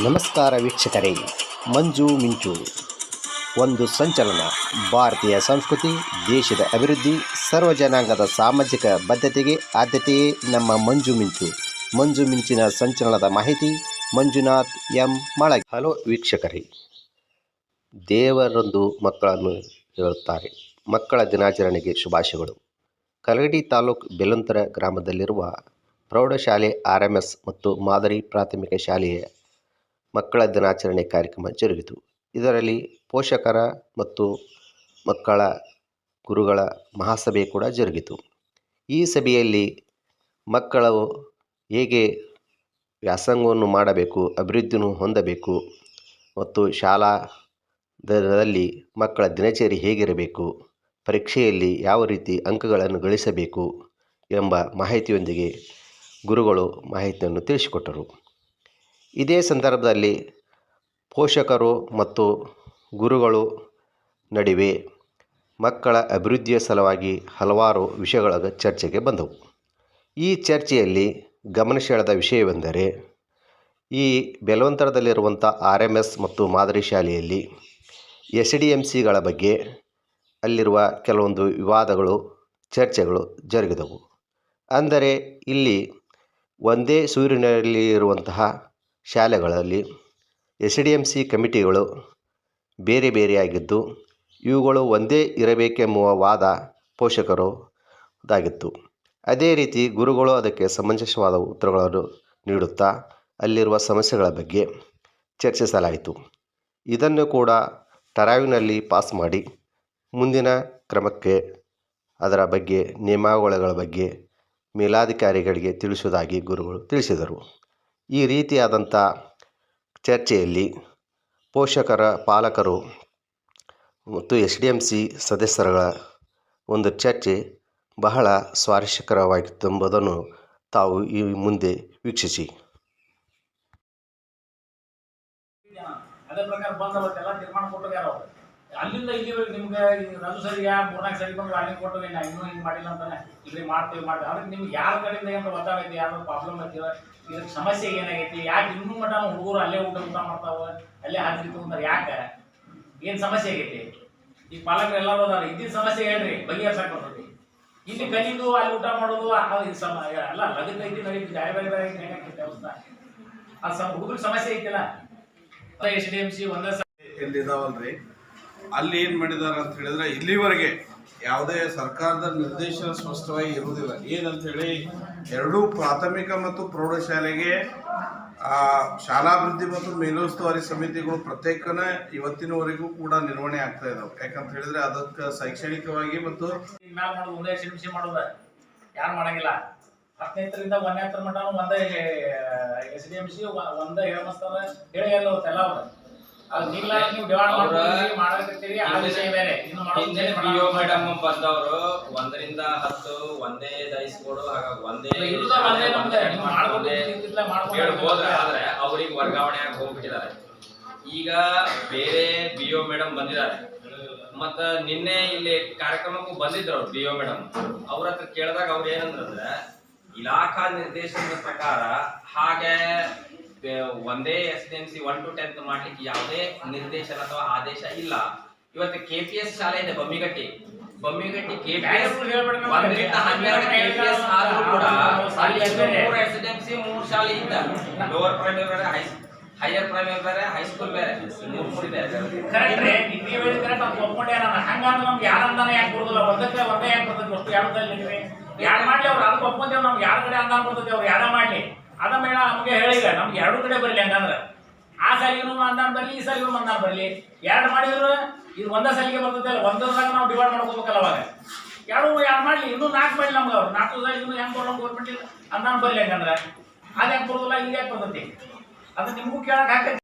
ನಮಸ್ಕಾರ ವೀಕ್ಷಕರೇ, ಮಂಜು ಮಿಂಚು ಒಂದು ಸಂಚಲನ, ಭಾರತೀಯ ಸಂಸ್ಕೃತಿ, ದೇಶದ ಅಭಿವೃದ್ಧಿ, ಸರ್ವ ಜನಾಂಗದ ಸಾಮಾಜಿಕ ಬದ್ಧತೆಗೆ ಆದ್ಯತೆಯೇ ನಮ್ಮ ಮಂಜು ಮಿಂಚು ಮಂಜು ಮಿಂಚಿನ ಸಂಚಲನದ ಮಾಹಿತಿ ಮಂಜುನಾಥ್ ಎಂ. ಮಳಗಿ. ಹಲೋ ವೀಕ್ಷಕರೇ, ದೇವರೊಂದು ಮಕ್ಕಳನ್ನು ಹೇಳುತ್ತಾರೆ. ಮಕ್ಕಳ ದಿನಾಚರಣೆಗೆ ಶುಭಾಶಯಗಳು. ಕಲಗಡಿ ತಾಲೂಕು ಬೆಲಂತರ ಗ್ರಾಮದಲ್ಲಿರುವ ಪ್ರೌಢಶಾಲೆ ಆರ್ ಎಂ ಎಸ್ ಮತ್ತು ಮಾದರಿ ಪ್ರಾಥಮಿಕ ಶಾಲೆಯ ಮಕ್ಕಳ ದಿನಾಚರಣೆ ಕಾರ್ಯಕ್ರಮ ಜರುಗಿತು. ಇದರಲ್ಲಿ ಪೋಷಕರ ಮತ್ತು ಮಕ್ಕಳ ಗುರುಗಳ ಮಹಾಸಭೆ ಕೂಡ ಜರುಗಿತು. ಈ ಸಭೆಯಲ್ಲಿ ಮಕ್ಕಳು ಹೇಗೆ ವ್ಯಾಸಂಗವನ್ನು ಮಾಡಬೇಕು, ಅಭಿವೃದ್ಧಿಯನ್ನು ಹೊಂದಬೇಕು ಮತ್ತು ಶಾಲಾ ದರದಲ್ಲಿ ಮಕ್ಕಳ ದಿನಚರಿ ಹೇಗಿರಬೇಕು, ಪರೀಕ್ಷೆಯಲ್ಲಿ ಯಾವ ರೀತಿ ಅಂಕಗಳನ್ನು ಗಳಿಸಬೇಕು ಎಂಬ ಮಾಹಿತಿಯೊಂದಿಗೆ ಗುರುಗಳು ಮಾಹಿತಿಯನ್ನು ತಿಳಿಸಿಕೊಟ್ಟರು. ಇದೇ ಸಂದರ್ಭದಲ್ಲಿ ಪೋಷಕರು ಮತ್ತು ಗುರುಗಳು ನಡುವೆ ಮಕ್ಕಳ ಅಭಿವೃದ್ಧಿಯ ಸಲುವಾಗಿ ಹಲವಾರು ವಿಷಯಗಳ ಚರ್ಚೆಗೆ ಬಂದವು. ಈ ಚರ್ಚೆಯಲ್ಲಿ ಗಮನ ವಿಷಯವೆಂದರೆ, ಈ ಬೆಲವಂತರದಲ್ಲಿರುವಂಥ ಆರ್ ಎಂ ಎಸ್ ಮತ್ತು ಮಾದರಿ ಶಾಲೆಯಲ್ಲಿ ಎಸ್ ಡಿ ಎಂ ಸಿಗಳ ಬಗ್ಗೆ ಅಲ್ಲಿರುವ ಕೆಲವೊಂದು ವಿವಾದಗಳು, ಚರ್ಚೆಗಳು ಜರುಗಿದವು. ಅಂದರೆ, ಇಲ್ಲಿ ಒಂದೇ ಸೂರಿನಲ್ಲಿ ಇರುವಂತಹ ಶಾಲೆಗಳಲ್ಲಿ ಎಸ್ ಡಿ ಎಂ ಸಿ ಕಮಿಟಿಗಳು ಬೇರೆ ಬೇರೆಯಾಗಿದ್ದು, ಇವುಗಳು ಒಂದೇ ಇರಬೇಕೆಂಬುವ ವಾದ ಪೋಷಕರು ಇದಾಗಿತ್ತು ಅದೇ ರೀತಿ ಗುರುಗಳು ಅದಕ್ಕೆ ಸಮಂಜಸವಾದ ಉತ್ತರಗಳನ್ನು ನೀಡುತ್ತಾ ಅಲ್ಲಿರುವ ಸಮಸ್ಯೆಗಳ ಬಗ್ಗೆ ಚರ್ಚಿಸಲಾಯಿತು. ಇದನ್ನು ಕೂಡ ತರಾವಿನಲ್ಲಿ ಪಾಸ್ ಮಾಡಿ ಮುಂದಿನ ಕ್ರಮಕ್ಕೆ ಅದರ ಬಗ್ಗೆ ನಿಯಮಾವಳಿಗಳ ಬಗ್ಗೆ ಮೇಲಾಧಿಕಾರಿಗಳಿಗೆ ತಿಳಿಸುವುದಾಗಿ ಗುರುಗಳು ತಿಳಿಸಿದರು. ಈ ರೀತಿಯಾದಂಥ ಚರ್ಚೆಯಲ್ಲಿ ಪೋಷಕರ ಪಾಲಕರು ಮತ್ತು ಎಸ್ ಡಿ ಎಂ ಸಿ ಸದಸ್ಯರುಗಳ ಒಂದು ಚರ್ಚೆ ಬಹಳ ಸ್ವಾರಸ್ಯಕರವಾಗಿತ್ತು ಎಂಬುದನ್ನು ತಾವು ಈ ಮುಂದೆ ವೀಕ್ಷಿಸಿ. ಅದೇ ಪ್ರಕಾರ ಬಂದವತ್ತೆಲ್ಲ ತೀರ್ಮಾನ ಕೊಟ್ಟಿದ್ದಾರೆ ಅವ್ರು ಅಲ್ಲಿಂದ ಇಲ್ಲಿವರೆಗೆ ನಿಮ್ಗೆ ರಜು ಸರಿಯಾ ಮೂರ್ನಾಲ್ಕು ಸರಿ ಬಂದ್ರೆ ಅಲ್ಲಿ ಕೊಟ್ಟು ನಾ ಇನ್ನೂ ಹಿಂಗೆ ಮಾಡಿಲ್ಲ ಅಂತಾನೆ. ಇಲ್ಲಿ ಮಾಡ್ತೀವಿ ಮಾಡ್ತೀವಿ. ಅದಕ್ಕೆ ನಿಮ್ಗೆ ಯಾರ ಕಡೆಯಿಂದ ಏನು ಗೊತ್ತಾಗೈತಿ ಯಾರು ಪ್ರಾಬ್ಲಮ್ ಐತಿ ಇದಕ್ಕೆ ಸಮಸ್ಯೆ ಏನಾಗೈತಿ? ಯಾಕೆ ಇನ್ನೂ ಮಟ ಹುಡುಗರು ಅಲ್ಲೇ ಊಟ ಊಟ ಮಾಡ್ತಾವ, ಅಲ್ಲೇ ಹಾಕಿ ತಗೊಂತಾರೆ, ಯಾಕೆ? ಏನು ಸಮಸ್ಯೆ ಆಗೈತಿ? ಈ ಪಾಲಕರು ಎಲ್ಲರೂ ಅದಾರ ಇದ್ದಿದ್ದ ಸಮಸ್ಯೆ ಹೇಳ್ರಿ, ಬಗೆಹರ್ಸಕ್ ಬರ್ತೈತಿ. ಇಲ್ಲಿ ಕಲಿದು ಅಲ್ಲಿ ಊಟ ಮಾಡೋದು ಅಲ್ಲ ಲಗನ್ ಐತಿ ನಡೀತಿ ಬೇರೆ ಬೇರೆ ಬೇರೆ ಹೆಂಗಾಗ್ತೈತಿ ಅವಸ್ಥೆ ಅದು ಸಮ ಹುಡುಗರ ಸಮಸ್ಯೆ ಐತಿಲ್ಲ? ಎಸ್ ಡಿ ಎಂ ಸಿ, ಒಂದೇ ಎಲ್ಲಿದಾವಲ್ರಿ? ಅಲ್ಲಿ ಏನ್ ಮಾಡಿದಾರ ಅಂತ ಹೇಳಿದ್ರೆ, ಇಲ್ಲಿವರೆಗೆ ಯಾವುದೇ ಸರ್ಕಾರದ ನಿರ್ದೇಶನ ಸ್ಪಷ್ಟವಾಗಿ ಇರುವುದಿಲ್ಲ. ಏನಂತ ಹೇಳಿ, ಎರಡೂ ಪ್ರಾಥಮಿಕ ಮತ್ತು ಪ್ರೌಢಶಾಲೆಗೆ ಶಾಲಾಭಿವೃದ್ಧಿ ಮತ್ತು ಮೇಲುಸ್ತುವಾರಿ ಸಮಿತಿಗಳು ಪ್ರತ್ಯೇಕನೇ ಇವತ್ತಿನವರೆಗೂ ಕೂಡ ನಿರ್ವಹಣೆ ಆಗ್ತಾ ಇದಾವೆ. ಯಾಕಂತ ಹೇಳಿದ್ರೆ, ಅದಕ್ಕೆ ಶೈಕ್ಷಣಿಕವಾಗಿ ಮತ್ತು ಯಾರು ಮಾಡಂಗಿಲ್ಲ. ಹತ್ತನೇತರಿಂದ ಒಂದನೇ ಹತ್ತರ ಮಟ ಒಂದೇ, ಎಸ್ ಡಿ ಎಂ ಸಿ ಒಂದೇ ಹೇಳಿ ಎಲ್ಲ ಮೇಡಮ್ ಬಂದವರು ಒಂದರಿಂದ ಹತ್ತು ಒಂದೇ ದಯಿಸ್ಕೊಡು ಹಾಗಾಗಿ ಒಂದೇ ಆದ್ರೆ ಅವ್ರಿಗೆ ವರ್ಗಾವಣೆ ಆಗಿ ಹೋಗ್ಬಿಟ್ಟಿದ್ದಾರೆ. ಈಗ ಬೇರೆ ಬಿ ಒ ಮೇಡಮ್ ಬಂದಿದ್ದಾರೆ. ಮತ್ತ ನಿನ್ನೆ ಇಲ್ಲಿ ಕಾರ್ಯಕ್ರಮಕ್ಕೂ ಬಂದಿದ್ರು ಅವ್ರು ಬಿ ಒ ಮೇಡಮ್ ಅವ್ರ ಹತ್ರ ಕೇಳಿದಾಗ ಅವ್ರು ಏನಂದ್ರೆ ಇಲಾಖಾ ನಿರ್ದೇಶನದ ಪ್ರಕಾರ ಹಾಗೆ ಒಂದೇ S D M C one to tenth ಮಾಡ್ಲಿಕ್ಕೆ ಯಾವುದೇ ನಿರ್ದೇಶನ ಅಥವಾ ಆದೇಶ ಇಲ್ಲ. ಇವತ್ತು ಕೆ ಪಿ ಎಸ್ ಶಾಲೆ ಇದೆ Bammigatti. Bammigatti K P S ಬ್ಯಾರೆ ಹೇಳ್ಬೇಡ ನಮ್ಗೆ. ಒಂದರಿಂದ ಹನ್ನೆರಡು ಕೆ ಪಿ ಎಸ್ ಆದ್ರೂ ಕೂಡ ಅಲ್ಲಿ ಅಲ್ಲಿ ಮೂರು ಎಸ್ ಡಿ ಎಂ ಸಿ ಮೂರು ಶಾಲೆ ಇದ್ದ ಲೋವರ್ ಪ್ರೈಮರಿ ಬೇರೆ ಹೈ ಹೈಯರ್ ಪ್ರೈಮರಿ ಬೇರೆ ಹೈಸ್ಕೂಲ್ ಬೇರೆ. ಮೂರು ಮೂರು ಇದೆ. ಕರೆಕ್ಟ್ ರೀ. ನೀವು ಹೇಳಿದ ಕರೆಕ್ಟ್ ಅದು ಒಪ್ಕೊಂಡೆ ನಾನು. ಹಂಗಂದ್ರೆ ನಮ್ಗೆ ಯಾರು ಅಂದಾನ ಯಾಕೆ ಒಂದಕ್ಕೆ ಒಂದೇ ಯಾಕೆ ಅಷ್ಟು ಯಾರು ಮಾಡ್ಲಿ ಅವ್ರು? ಅದಕ್ಕೆ ಒಪ್ಕೊಂತೇವೆ ನಮ್ಗೆ. ಯಾರ ಕಡೆ ಬರ್ತೈತಿ ಅವ್ರು? ಯಾರ ಮಾಡ್ಲಿ? ಅದ ಮೇಡ ನಮಗೆ ಹೇಳಿದ, ನಮ್ಗೆ ಎರಡು ಕಡೆ ಬರಲಿ ಹಂಗಂದ್ರೆ ಆ ಸಾಲಿಗೂ ಮಂದಾನ ಬರಲಿ, ಈ ಸಾಲಿಗೂ ಮಂದಾನ ಬರಲಿ. ಎರಡು ಮಾಡಿದ್ರು, ಇದು ಒಂದೇ ಸಲಿಗೆ ಬರ್ತದೆ ಅಲ್ಲ ಒಂದರದಾಗ ನಾವು ಡಿವೈಡ್ ಮಾಡ್ಕೋಬೇಕಲ್ಲ ಅವಾಗ. ಎರಡು ಎರಡು ಮಾಡಲಿ, ಇನ್ನೂ ನಾಲ್ಕು ಮಾಡಲಿ ನಮ್ಗೆ ಅವ್ರು. ನಾಲ್ಕು ಸಾಲಿ ಇನ್ನೂ ಹೆಂಗೆ ಬರೋಣ ಗೌರ್ಮೆಂಟ್ ಅಂದಾನ ಬರಲಿ ಹಂಗಂದ್ರೆ ಅದು ಯಾಕೆ ಬರೋದಿಲ್ಲ ಈಗ ಯಾಕೆ ಬರ್ತೈತಿ? ಅದು ನಿಮಗೂ ಕೇಳಕ್ಕೆ ಹಾಕೈತಿ